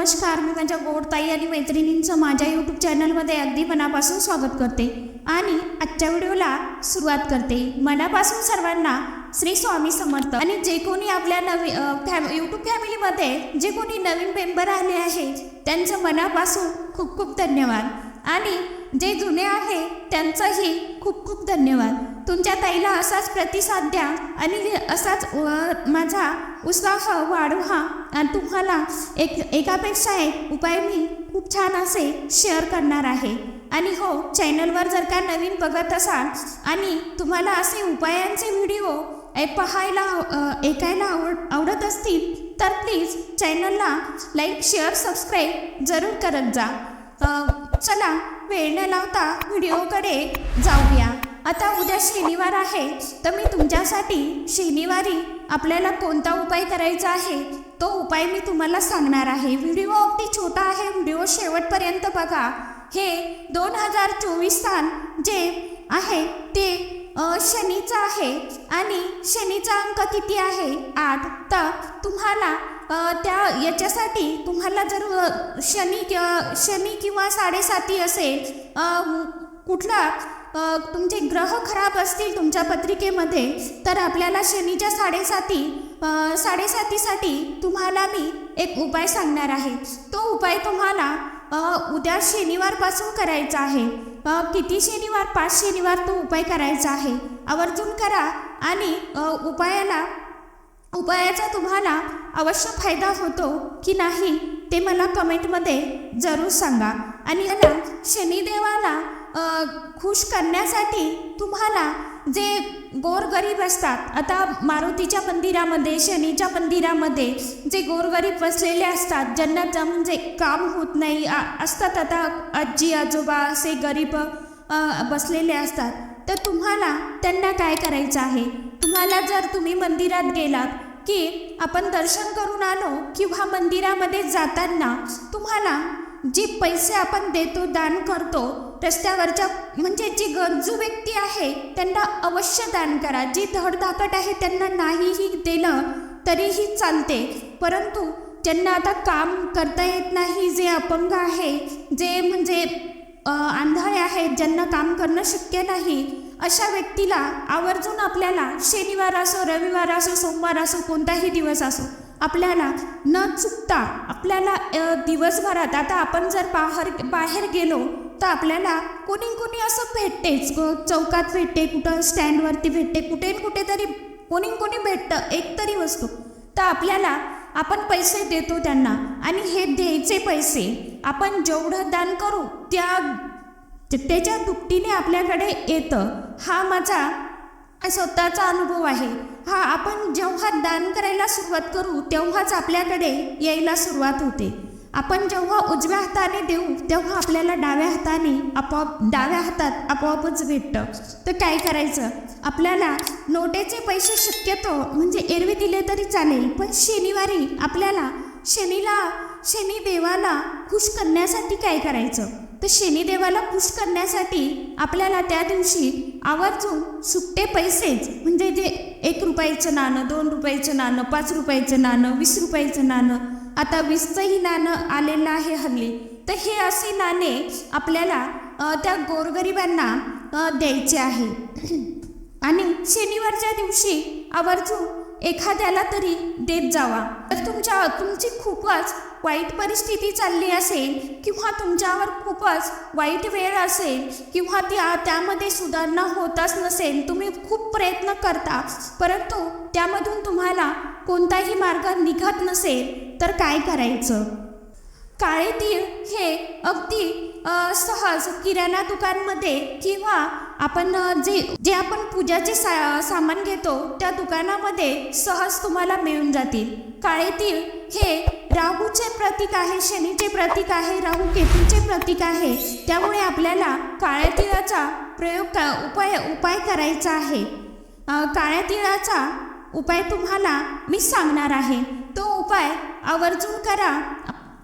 नमस्कार मी माझ्या गोडताई आणि मैत्रिणींचं माझ्या यूट्यूब चॅनलमध्ये अगदी मनापासून स्वागत करते आणि आजच्या व्हिडिओला सुरुवात करते. मनापासून सर्वांना श्री स्वामी समर्थ. आणि जे कोणी आपल्या नवी फॅम यूट्यूब फॅमिलीमध्ये जे कोणी नवीन मेंबर आले आहे त्यांचं मनापासून खूप खूप धन्यवाद. आणि जे जुने आहे त्यांचाही खूप खूप धन्यवाद. तुमच्या ताईला असाच प्रतिसाद द्या आणि असाच माझा उत्साह वाढवा आणि तुम्हाला एक एकापेक्षा एक उपाय मी खूप छान असे शेअर करणार आहे. आणि हो चॅनलवर जर का नवीन बघत असाल आणि तुम्हाला असे उपायांचे व्हिडिओ पाहायला ऐकायला आवड आवडत असतील तर प्लीज चॅनलला लाईक शेअर सबस्क्राईब जरूर करत जा. चला वेळ न लावता व्हिडिओकडे जाऊया. आता उद्या शनिवार आहे तर मी तुमच्यासाठी शनिवारी आपल्याला कोणता उपाय करायचा आहे तो उपाय मी तुम्हाला सांगणार आहे. व्हिडिओ अगदी छोटा आहे व्हिडिओ शेवटपर्यंत बघा. हे दोन हजार चोवीस साल जे आहे ते शनीचं आहे आणि शनीचा अंक किती आहे? आठ. तर तुम्हाला त्या याच्यासाठी तुम्हाला जर शनी किंवा शनी किंवा साडेसाती असेल कुठला तुमचे ग्रह खराब असतील तुमच्या पत्रिकेमध्ये तर आपल्याला शनीच्या साडेसाती साडेसातीसाठी तुम्हाला मी एक उपाय सांगणार आहे. तो उपाय तुम्हाला उद्या शनिवारपासून करायचा आहे. किती शनिवार? पाच शनिवार तो उपाय करायचा आहे. आवर्जून करा आणि उपायाला उपायाचा तुम्हाला अवश्य फायदा होतो की नाही ते मला कमेंटमध्ये जरूर सांगा. आणि मला शनिदेवाला खुश करण्यासाठी तुम्हाला जे गोरगरीब असतात आता मारुतीच्या मंदिरामध्ये शनीच्या मंदिरामध्ये जे गोरगरीब बसलेले असतात ज्यांना जम जे म्हणजे काम होत नाही असतात आता आजी आजोबा असे गरीब बसलेले असतात तर तुम्हाला त्यांना काय करायचं आहे? तुम्हाला जर तुम्ही मंदिरात गेलात की आपण दर्शन करून आलो किंवा मंदिरामध्ये जाताना तुम्हाला जे पैसे आपण देतो दान करतो रस्त्यावरच्या म्हणजे जी गरजू व्यक्ती आहे त्यांना अवश्य दान करा. जी धडधाकट आहे त्यांना नाहीही दिलं तरीही चालते. परंतु ज्यांना आता काम करता येत नाही जे अपंग आहे जे म्हणजे आंधळे आहेत ज्यांना काम करणं शक्य नाही अशा व्यक्तीला आवर्जून आपल्याला शनिवार असो रविवार असो सोमवार असो कोणताही दिवस असो आपल्याला न चुकता आपल्याला दिवसभरात आता आपण जर बाहेर बाहेर गेलो तर आपल्याला कोणी कोणी असं भेटतेच. चौकात भेटते कुठं स्टँडवरती भेटते कुठे न कुठेतरी कोणी कोणी भेटतं एक तरी वस्तू. तर आपल्याला आपण पैसे देतो त्यांना आणि हे द्यायचे पैसे आपण जेवढं दान करू त्या त्याच्या दुपटीने आपल्याकडे येतं. हा माझा स्वतःचा अनुभव आहे. हा आपण जेव्हा दान करायला सुरुवात करू तेव्हाच आपल्याकडे यायला सुरुवात होते. आपण जेव्हा उजव्या हाताने देऊ तेव्हा आपल्याला डाव्या हाताने आपोआप डाव्या हातात आपोआपच भेटतं. तर काय करायचं? आपल्याला नोटेचे पैसे शक्यतो म्हणजे एरवी दिले तरी चालेल पण शनिवारी आपल्याला शनीला शनिदेवाला खुश करण्यासाठी काय करायचं? तर शनिदेवाला खुश करण्यासाठी आपल्याला त्या दिवशी आवर्जून सुट्टे पैसेच म्हणजे जे एक रुपयाचं नाणं दोन रुपयाचं नाणं पाच रुपयाचं नाणं वीस रुपयाचं नाणं आता वीसचंही नाणं आलेलं आहे हल्ली. तर हे असे नाणे आपल्याला त्या गोरगरिबांना द्यायचे आहे. आणि शनिवारच्या दिवशी आवर्जून एखाद्याला तरी देत जावा. तर तुमच्या तुमची खूपच वाईट परिस्थिती चालली असेल किंवा तुमच्यावर खूपच वाईट वेळ असेल किंवा त्या त्यामध्ये सुधारणा होतच नसेल तुम्ही खूप प्रयत्न करता. परंतु त्यामधून तुम्हाला कोणताही मार्ग निघत नसेल तर काय करायचं? काळे तीळ हे अगदी सहज किराणा दुकानमध्ये किंवा आपण जे जे आपण पूजाचे सा सामान घेतो त्या दुकानामध्ये सहज तुम्हाला मिळून जातील. काळे तीळ हे राहूचे प्रतीक आहे शनीचे प्रतीक आहे राहू केतूचे प्रतीक आहे. त्यामुळे आपल्याला काळ्या तिळाचा प्रयोग का उपाय उपाय करायचा आहे. काळ्या तिळाचा उपाय तुम्हाला मी सांगणार आहे. तो उपाय आवर्जून करा.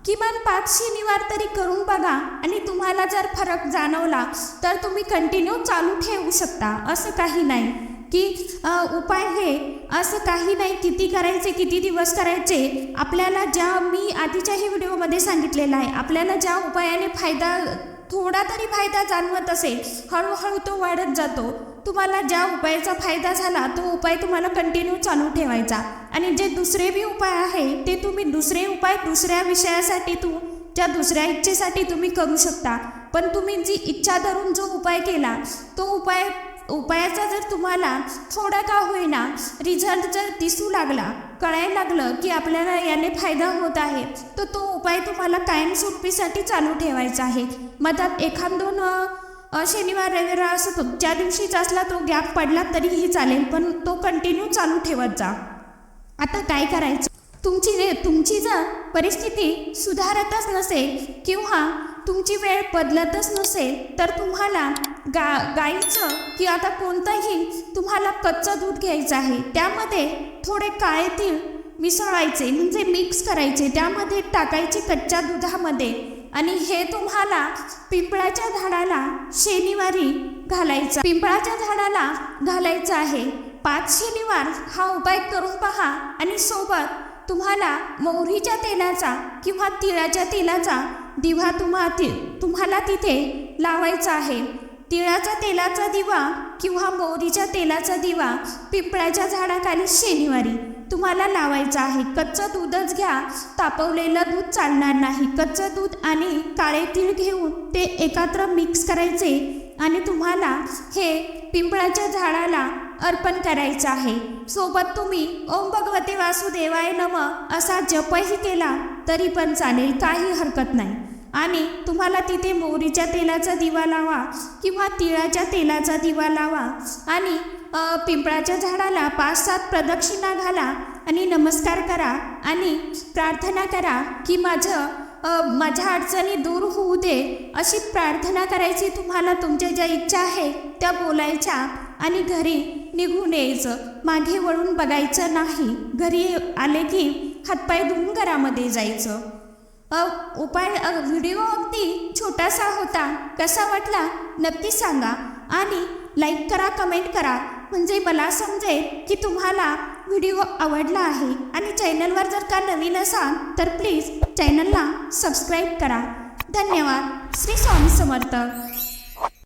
किमान पाच शनिवार तरी करून बघा आणि तुम्हाला जर फरक जाणवला तर तुम्ही कंटिन्यू चालू ठेवू शकता. असं काही नाही. की उपाय हे असं काही नाही. किती करायचे किती दिवस करायचे आपल्याला ज्या मी आधीच्याही व्हिडिओमध्ये सांगितलेलं आहे आपल्याला ज्या उपायाने फायदा थोडा तरी फायदा जाणवत असेल हळूहळू तो वाढत जातो. तुम्हाला ज्या उपायाचा फायदा झाला तो उपाय तुम्हाला कंटिन्यू चालू ठेवायचा. आणि जे दुसरे बी उपाय आहे ते तुम्ही दुसरे उपाय दुसऱ्या विषयासाठी तू ज्या दुसऱ्या इच्छेसाठी तुम्ही करू शकता. पण तुम्ही जी इच्छा धरून जो उपाय केला तो उपाय उपायाचा जर तुम्हाला थोडा का होईना रिझल्ट जर दिसू लागला कळायला लागलं की आपल्याला याने फायदा होत आहे तर तो उपाय तुम्हाला कायमस्वरूपीसाठी चालू ठेवायचा आहे. मधात एखाद दोन शनिवार रविवार असं तो ज्या दिवशीच असला तो गॅप पडला तरीही चालेल पण तो कंटिन्यू चालू ठेवत जा. आता काय करायचं? तुमची तुमची जर परिस्थिती सुधारतच नसेल किंवा तुमची वेळ बदलतच नसेल तर तुम्हाला गा गाईचं की आता कोणतंही तुम्हाला कच्चं दूध घ्यायचं आहे त्यामध्ये थोडे काळे तीळ मिसळायचे म्हणजे मिक्स करायचे त्यामध्ये टाकायचे कच्च्या दुधामध्ये. आणि हे तुम्हाला पिंपळाच्या झाडाला शनिवारी घालायचं पिंपळाच्या झाडाला घालायचं आहे. पाच शनिवार हा उपाय करून पहा आणि सोबत तुम्हाला मोहरीच्या तेलाचा किंवा तिळाच्या तेलाचा दिवा तुम्हा ति तुम्हाला तिथे लावायचा आहे. तिळाच्या तेलाचा दिवा किंवा मोहरीच्या तेलाचा दिवा पिंपळाच्या झाडाखाली शनिवारी तुम्हाला लावायचा आहे. कच्चं दूधच घ्या. तापवलेलं दूध चालणार नाही. कच्चं दूध आणि काळे तीळ घेऊन ते एकत्र मिक्स करायचे आणि तुम्हाला हे पिंपळाच्या झाडाला अर्पण करायचं आहे. सोबत तुम्ही ओम भगवते वासुदेवाय नम असा जपही केला तरी पण चालेल. काही हरकत नाही. आणि तुम्हाला तिथे मोहरीच्या तेलाचा दिवा लावा किंवा तिळाच्या तेलाचा दिवा लावा. आणि पिंपळाच्या झाडाला पाच सात प्रदक्षिणा घाला आणि नमस्कार करा आणि प्रार्थना करा की माझं माझ्या अडचणी दूर होऊ दे अशी प्रार्थना करायची तुम्हाला तुमच्या ज्या इच्छा आहे त्या बोलायच्या आणि घरी निघून यायचं. मागे वळून बघायचं नाही. घरी आले की हातपाय धुवून घरामध्ये जायचं. उपाय व्हिडिओ अगदी छोटासा होता. कसा वाटला? नक्की सांगा. आणि लाईक करा कमेंट करा. म्हणजे मला समजेल की तुम्हाला व्हिडिओ आवडला आहे. आणि चॅनलवर जर का नवीन असाल तर प्लीज चॅनलला सबस्क्राईब करा. धन्यवाद. श्री स्वामी समर्थ.